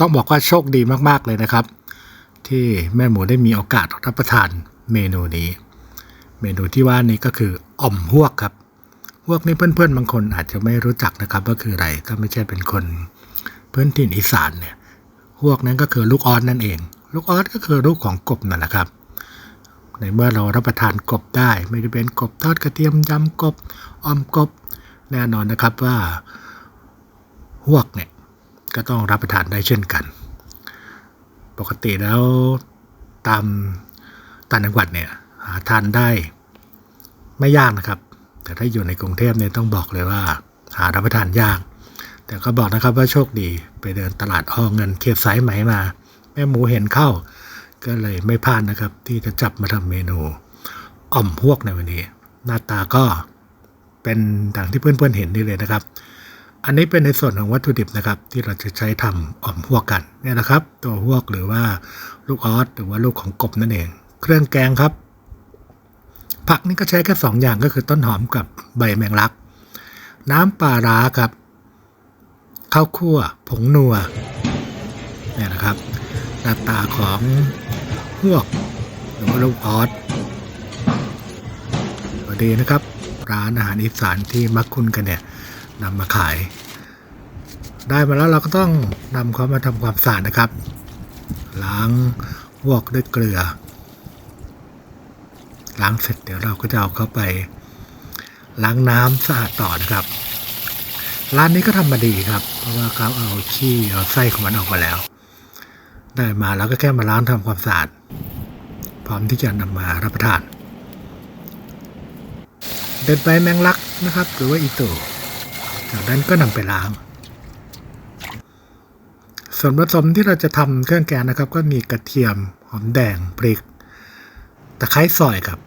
ต้องบอกว่าโชคดีมากๆเลยนะครับ ที่แม่หมูได้มีโอกาสรับประทานเมนูนี้ เมนูที่ว่านี้ก็คืออ่อมฮวกครับฮวกนี่เพื่อนๆบางคนอาจจะไม่รู้จักนะครับว่าคืออะไรถ้าไม่ใช่เป็นคนพื้นถิ่นอีสานเนี่ยฮวกนั้นก็คือลูกออสนั่นเอง ลูกออสก็คือลูกของกบนั่นแหละครับในเมื่อเรารับประทานกบได้ ไม่ว่าเป็นกบทอดกระเทียมยำกบออมกบ แน่นอนนะครับว่าฮวกเนี่ย ก็ต้องรับประทานได้เช่นกัน ปกติแล้วตามต่างจังหวัดเนี่ยหาทานได้ไม่ยากนะครับ แต่ถ้าอยู่ในกรุงเทพเนี่ยต้องบอกเลยว่า หารับประทานยาก แต่ก็บอกนะครับว่าโชคดีไปเดินตลาดอ้อเงินเขตสายไหมมา แม่หมูเห็นเข้า ก็เลยไม่พลาดนะครับ ที่จะจับมาทำเมนูอ่อมพวกในวันนี้ หน้าตาก็เป็นดังที่เพื่อนๆเห็นนี่เลยนะครับ อันนี้เป็นในส่วนของวัตถุดิบนะครับที่เราจะใช้ทำอ่อมพวกกันเนี่ยนะครับ ตัวพวกหรือว่าลูกออสหรือว่าลูกของกบนั่นเอง เครื่องแกงครับ ผักนี่ก็ใช้แค่สองอย่างก็คือต้นหอมกับใบแมงลัก น้ำปลาร้าครับข้าวคั่วผงนัวเนี่ยนะครับหน้าตาของพวกหรือว่าลูกออสสวัสดีนะครับ ร้านอาหารอีสานที่มักคุ้นกันเนี่ย นำมาขาย ได้มาแล้วเราก็ต้องนำเขามาทำความสะอาดนะครับ ล้างพวกด้วยเกลือ ล้างเสร็จเดี๋ยวเราก็จะเอาเข้าไป ล้างน้ำสะอาดต่อนะครับ ร้านนี้ก็ทำมาดีครับ เพราะว่าเขาเอาขี้เอาไส้ของมันออกมาแล้ว ได้มาแล้วก็แค่มาล้างทำความสะอาดพร้อมที่จะนำมารับประทาน เด็ดใบแมงลักนะครับ หรือว่าอีตู จากนั้นก็นำไปล้าง ส่วนผสมที่เราจะทำเครื่องแกงนะครับ ก็มีกระเทียมหอมแดงพริก ตะไคร้ซอยครับ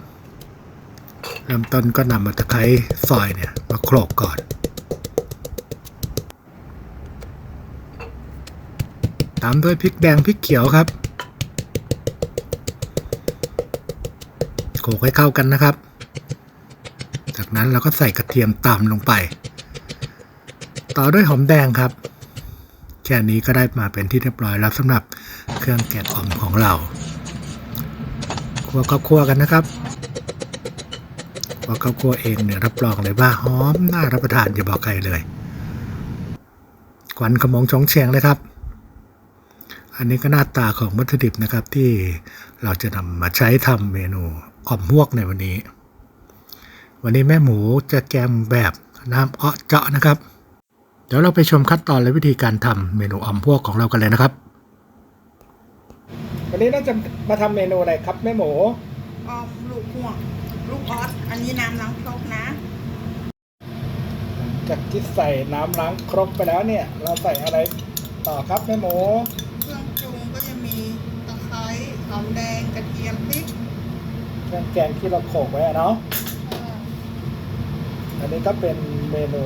เริ่มต้นก็นำมาตะไคร้ซอยเนี่ยมาโขลกก่อนตามด้วยพริกแดงพริกเขียวครับโขลกให้เข้ากันนะครับ จากนั้นเราก็ใส่กระเทียมตามลงไป ต่อด้วยหอมแดงครับ แค่นี้ก็ได้มาเป็นที่เรียบร้อยแล้วสำหรับเครื่องแกงอ่อมของเราคั่วข้าวคั่วกันนะครับคั่วข้าวคั่วเองเนี่ยรับรองเลยว่าหอมน่ารับประทานอย่าบอกใครเลยควันขมงชองเชียงเลยครับ อันนี้ก็หน้าตาของวัตถุดิบนะครับที่เราจะนำมาใช้ทำเมนูอ่อมฮวกในวันนี้ วันนี้แม่หมูจะแกมแบบน้ำเอ้อเจาะนะครับ เดี๋ยวเราไปชมขั้นตอนและวิธีการทำเมนูอ่อมฮวกของเรากันเลยนะครับ วันนี้เราจะมาทำเมนูอะไรครับแม่หมูออมลูกห่วงลูกออสอันนี้น้ำล้างครกนะจากที่ใส่น้ำล้างครกไปแล้วเนี่ย เราใส่อะไรต่อครับแม่หมูเครื่องปรุงก็จะมีตะไคร้หอมแดงกระเทียมพริกเครื่องแกงที่เราโขลกไว้อะเนาะเอ่อ อันนี้ก็เป็นเมนู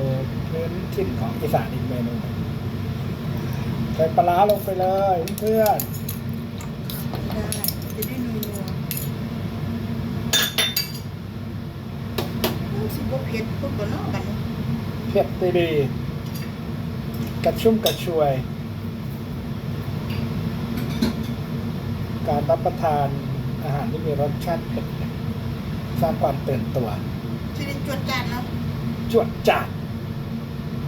พื้นถิ่นของอีสานอีกเมนูหนึ่งใส่ปลาร้าลงไปเลยเพื่อนได้จะได้นัวๆสิบว่าเผ็ดพูดกันเนาะกันๆเผ็ดดีๆกระชุ่มกระชวย การรับประทานอาหารที่มีรสชาติเผ็ดเนี่ยสร้างความตื่นตัวจะได้จวดจานเนาะ จวดจัด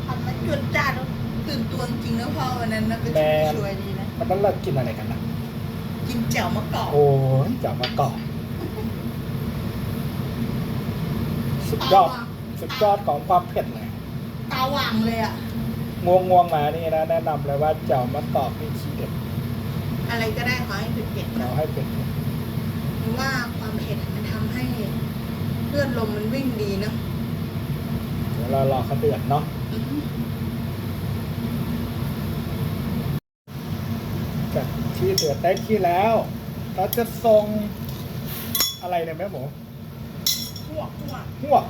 ทำมาจวดจานแล้วตื่นตัวจริงๆนะพ่อวันนั้นนะก็แม่ช่วยดีนะ มันนั้นเรากินอะไรกันนะกินแจ่วมะกอกโอ้ยจับมากอกสุดยอดสุดยอดของความเผ็ดเลยตาหว่างเลยอะง่วงง่วงๆมานี่นะแนะนำเลยว่าเจ้ามะกอกนี่ชีเด็ดอะไรก็ได้ขอให้เผ็ดๆเรานะให้เผ็ดเพราะว่าความเผ็ดมันทำให้เลือดลมมันวิ่งดีเนาะเดี๋ยวเรารอเขาเดือดเนาะจากที่เดือดได้ที่แล้ว เราจะส่งอะไรเนี่ยแม่หมูพวกพวกหวก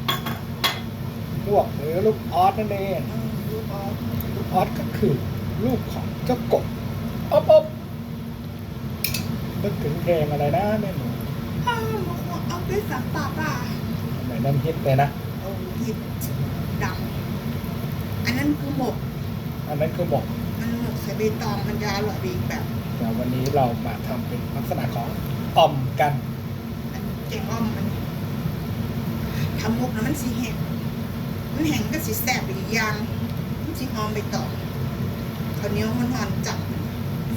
หวกหรือลูกออสนั่นเองเออลูกออสลูกออสก็คือลูกของเจ้ากบอ๊อบอ๊อบนึกถึงเพลงอะไรนะแม่หมูอ้าวลูกออสด้วยสัมปะป่ะสมัยนั้นฮิตเลยนะโอ้หิด ดังอันนั้นคือหมก อันนั้นคือหมกมันหมกใส่ใบตองมันจะอร่อยไปอีกแบบแต่วันนี้เรามาทำเป็นลักษณะของอ่อมกัน อันแกงอ้อมมันทำมุกนะมันสีแห้งมันแห้งก็สีแสบไปอีกอย่างมันสีหอมใบตองข้าวเหนียวมันหอนจับ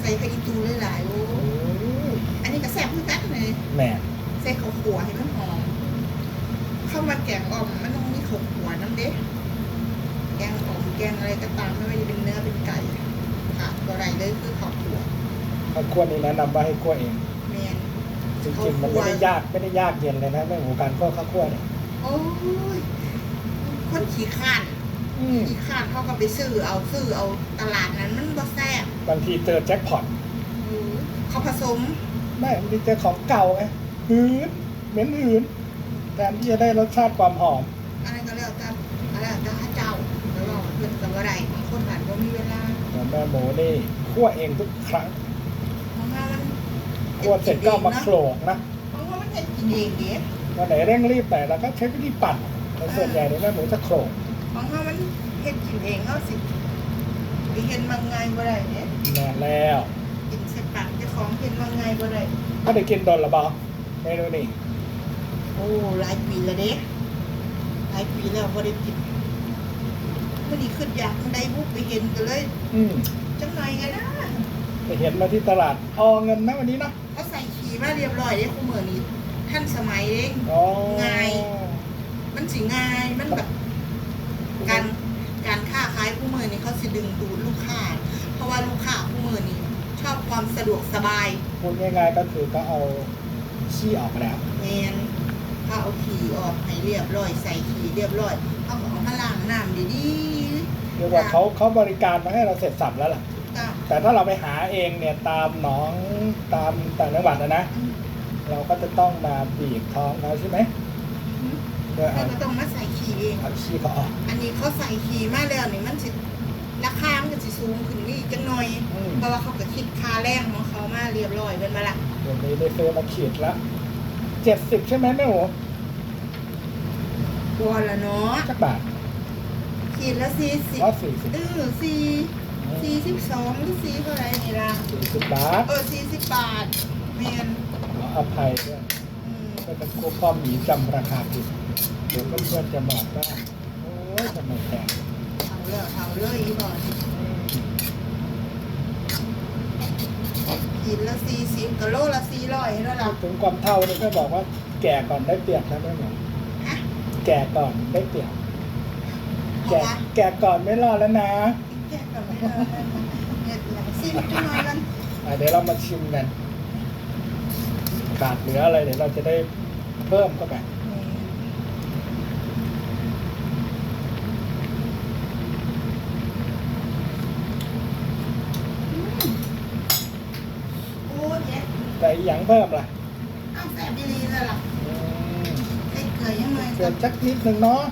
ใส่ผักอีตูหลายๆโอ้อันนี้ก็แสบเหมือนกันเลย แหม่ใส่ข้าวขัวให้มันหอม เข้ามาแกงอ่อมมัน ต้องมีข้าวขัวน้ำเด็แกงอ่อมแกงอะไรก็ตามไม่ว่าจะเป็นเนื้อเป็นไก่ขาดตัวไรเลยคือข้าวขัวข้าวคั่วนี้แนะนำว่าให้คั่วเองแมน จริงๆมันไม่ได้ยากไม่ได้ยากเย็นเลยนะแม่หมูการคั่วข้าวคั่วเนี่ยโอ้ยคนขี้ข้านอืมขี้ข้านเขาก็ไปซื้อเอาซื้อเอาตลาดนั้นมันบ่แซ่บบางทีเจอแจ็คพอตเออเขาผสมไม่บางทีเจอของเก่าไงหืนเหม็นหืนแทนที่จะได้รสชาติความหอม กับอะไรบางคนผ่านก็มีเวลาแต่แม่หมูนี่คั่วเองทุกครั้งเพราะว่ามันคั่วเสร็จก็เอามาโขลกนะเพราะว่ามันจะกินเองเด้วันไหนเร่งรีบแต่เราก็ใช้วิธีปั่นแต่ส่วนใหญ่เนี่ยแม่หมูจะโขลกเพราะว่ามันเฮ็ดกินเองเขาสิไปเห็นบางไงบ่ได้เนี่ยแน่แล้วกินเสร็จปากเจ้าของเห็นบางไงบ่ได้ก็ได้กินโดนละบอเมนูนี่โอ้หลายปีแล้วเด้หลายปีแล้วบ่ได้กิน เมื่อนี้ขึ้นอยากได้บุกไปเห็นก็เลย อืมจังหน่อยกันนะไปเห็นมาที่ตลาดเอาเงินนะวันนี้นะเขาใส่ขี่มาเรียบร้อยเด้คู่มือนี้ท่านสมัยเด้อ๋อง่าย มันสิง่ายมันแบบการการค้าขายคู่มือนี้เขาสิดึงดูดลูกค้า เพราะว่าลูกค้าคู่มือนี้ชอบความสะดวกสบาย พูดง่ายๆก็คือก็เอาขี้ออกมาแล้วแมน ถ้าเอาขี่ออกให้เรียบร้อยใส่ขี่เรียบร้อยเอาของมาล้างน้ำดีเรียกว่าเขาเขาบริการมาให้เราเสร็จสับแล้วล่ะๆก็แต่ถ้าเราไปหาเองเนี่ยตามหนองตามต่างจังหวัดนะนะเราก็จะต้องมาบีบท้องเขาใช่ไหมเพื่อเราเอาก็ต้องมาใส่ขี่เอง เอาขี้เขาออกอันนี้เขาใส่ขี่มาแล้วนี่มันสิราคามันก็สิสูงขึ้นนี่จังหน่อย อืมเพราะว่าเขาก็คิดค่าแรงของเขามาเรียบร้อยเป็นมาละ เดี๋ยวนี้ได้ซื้อมาขีดละ เจ็ดสิบใช่ไหมแม่หมูตัวละเนาะสักบาท ขีดละสี่สิบร้อยสี่สิบเออสี่สี่สิบสองหรือสี่เท่าไหรนี่ละสี่สิบบาทเออสี่สิบบาทแมนขออภัยด้วยอืมก็เป็นครูพ่อหมีจำราคาผิดเดี๋ยวเพื่อนๆจะบอกว่าโอ้ยทำไมแพงเอาเลยเอาเลยอีบอล ขีดละสี่สิบกะโลละสี่ร้อยแล้วพูล่ะดถึงความเท่านี่ก็บอกว่าแก่ก่อนได้เปรียบนะแม่หมูฮะ แก่ก่อนได้เปรียบเพแก่ราะว่าแก่ก่อนไม่รอดแล้วนะแยกกันไม่ได้เนี่ยหลังซิมจุน้อยกันอะเดี๋ยวเรามาชิมกัน ขาดเหลืออะไรเดี๋ยวเราจะได้เพิ่มเข้าไป โอ้ยเนี่ย แต่ อีกอย่างเพิ่มล่ะเอาแสบดีๆเลยล่ะอืมใส่เกลือยังไงเกินสักนิดหนึ่งเนาะ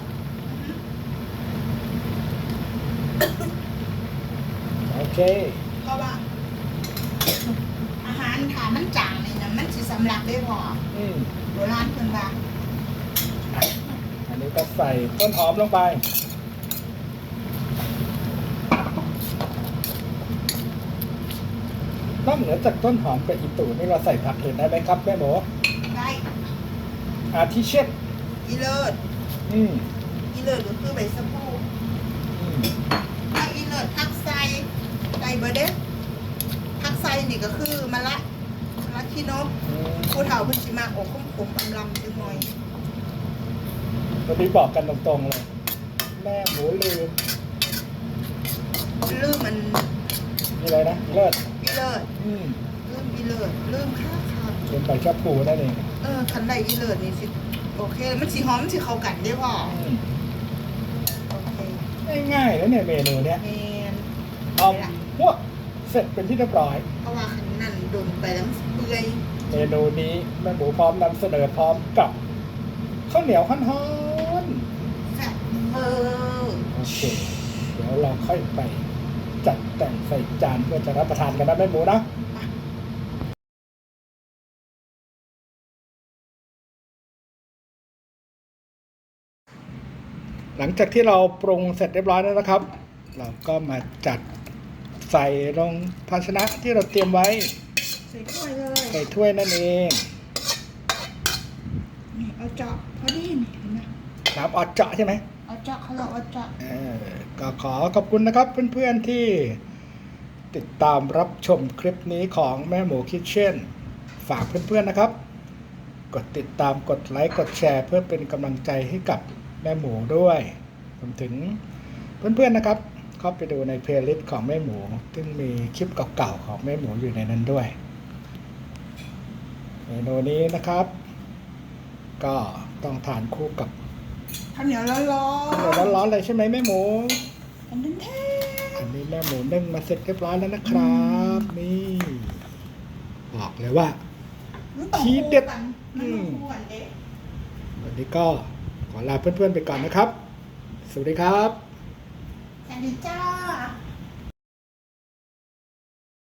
โอเค เพราะว่า อาหารถามันจางนี่นะมันสิสำลักได้พออืมโบราณเพิ่นว่าอันนี้ก็ใส่ต้นหอมลงไป นอกเหนือจากต้นหอมกับอีตูนี่เราใส่ผักอื่นได้ไหมครับแม่หมูได้อาทิเช่นอีเลิศอืมอีเลิศก็คือใบสะพูอืมถ้าอีเลิศผักไซไก่เบอร์เด้ผักไซนี่ก็คือมะละมะละขี้นกอืมผู้เฒ่าเพิ่นสิมากอกขมขมๆอำลำจังหน่อยวันนี้บอกกันตรงๆเลย แม่หมูลืมลืมมันมีอะไรนะเลิศอี เลิศอืมลืมอีเลิศลืมค่าค่ะ เป็นใบชะพูนั่นเองเออคันใดอีเลิศนี่สิ โอเค มันสิหอมมันสิเข้ากันได้พ่ออืมโอเคง่ายๆแล้วเนี่ยเมนูเนี้ยแมนเอาพวกเสร็จเป็นที่เรียบร้อย เพราะว่าคันนั้นโดนไปแล้วมันสิเปื่อยเมนูนี้แม่หมูพร้อมนำเสนอพร้อมกับข้าวเหนียวฮ้อนๆแซ่บเออโอเค เดี๋ยวเราค่อยไป จัดแต่งใส่จานเพื่อจะรับประทานกันนะแม่หมูนะหลังจากที่เราปรุงเสร็จเรียบร้อยแล้วนะครับ เราก็มาจัดใส่ลงภาชนะที่เราเตรียมไว้ ใส่ถ้วยเลยใส่ถ้วยนั่นเองนี่เอาเจาะพอดีนี่เห็นไหมน้ำออดเจาะใช่ไหมเอาเจาะเขาเราเอาเจาะเออก็ขอขอบคุณนะครับเพื่อนๆที่ติดตามรับชมคลิปนี้ของแม่หมูคิทเช่น ฝากเพื่อนๆนะครับ กดติดตามกดไลค์กดแชร์เพื่อเป็นกำลังใจให้กับแม่หมูด้วยรวมถึงเพื่อนๆนะครับเข้าไปดูในเพลย์ลิสต์ของแม่หมู ซึ่งมีคลิปเก่าๆของแม่หมูอยู่ในนั้นด้วยเมนูนี้นะครับ ก็ต้องทานคู่กับ ข้าวเหนียวร้อนร้อเดี๋ยวนร้อนๆเลยใช่ไหมแม่หมูอันนั้นแท้อันนี้แม่หมูนึ่งมาเสร็จเรียบร้อยแล้วนะครับ นี่ บอกเลยว่ามันต้องทีเด็ด คู่กันมันต้องคู่กันเอ๊ะวันนี้ก็ขอลาเพื่อนๆไปก่อนนะครับ สวัสดีครับ สวัสดีจ้า